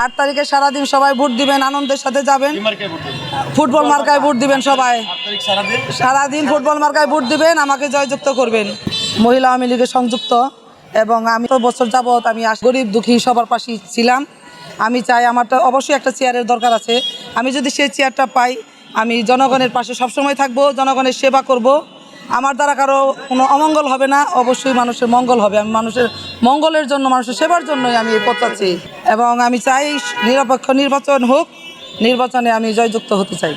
আট তারিখে সারাদিন সবাই ভোট দিবেন আনন্দের সাথে যাবেন? ফুটবল মার্কায় ভোট দিবেন সবাই। সারাদিন? ফুটবল মার্কায় ভোট দিবেন আমাকে জয়যুক্ত করবেন। মহিলা আওয়ামী লীগে সংযুক্ত এবং আমি তো বছর যাবৎ আমি গরিব দুঃখী সবার পাশেই ছিলাম। আমি চাই আমার তো অবশ্যই একটা চেয়ারের দরকার আছে। আমি যদি সেই চেয়ারটা পাই আমি জনগণের পাশে সবসময় থাকব জনগণের সেবা করব। আমার দ্বারা কারও কোনো অমঙ্গল হবে না অবশ্যই মানুষের মঙ্গল হবে। আমি মানুষের মঙ্গলের জন্য মানুষের সেবার জন্যই আমি এই পথ চাচ্ছি এবং আমি চাই নিরপেক্ষ নির্বাচন হোক নির্বাচনে আমি জয়যুক্ত হতে চাই।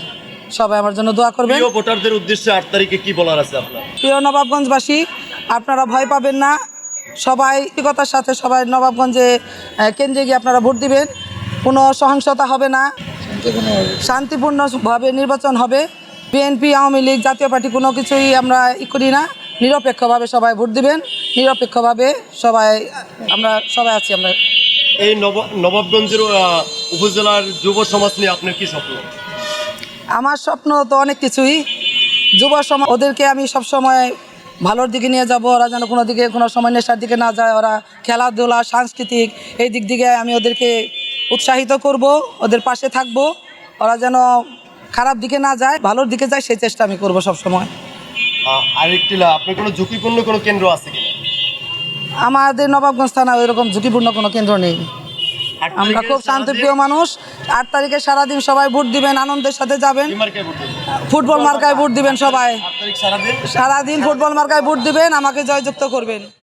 সবাই আমার জন্য দোয়া করবেন। ভোটারদের উদ্দেশ্যে আট তারিখে কি বলার আছে আপনার? প্রিয় নবাবগঞ্জবাসী আপনারা ভয় পাবেন না। সবাই একতার সাথে সবাই নবাবগঞ্জে কেন্দ্রে গিয়ে আপনারা ভোট দিবেন। কোনো সহিংসতা হবে না। শান্তিপূর্ণভাবে নির্বাচন হবে। বিএনপি আওয়ামী লীগ জাতীয় পার্টি কোনো কিছুই আমরা ই করি না। নিরপেক্ষভাবে সবাই ভোট দিবেন। নিরপেক্ষভাবে সবাই আমরা সবাই আছি আমরা। এই নব নবাবগঞ্জের উপজেলার যুব সমাজ নিয়ে আপনার কি স্বপ্ন? আমার স্বপ্ন তো অনেক কিছুই। যুব সমাজ ওদেরকে আমি সব সময় ভালোর দিকে নিয়ে যাব। ওরা যেন কোনো দিকে কোনো সময় নেশার দিকে না যায়। ওরা খেলাধুলা সাংস্কৃতিক এই দিক দিকে আমি ওদেরকে উৎসাহিত করব ওদের পাশে থাকব। ওরা যেন খারাপ দিকে না যায় ভালোর দিকে যায় সেই চেষ্টা আমি করব সবসময়। আরেকটি আপনার কোনো ঝুঁকিপূর্ণ কোনো কেন্দ্র আছে কিনা? আমাদের নবাবগঞ্জ থানায় ওইরকম ঝুঁকিপূর্ণ কোনো কেন্দ্র নেই। আমরা খুব শান্তিপ্রিয় মানুষ। আট তারিখে সারাদিন সবাই ভোট দিবেন আনন্দের সাথে যাবেন। কি? ফুটবল মার্কায় ভোট দিবেন সবাই। সারাদিন ফুটবল মার্কায় ভোট দিবেন আমাকে জয়যুক্ত করবেন।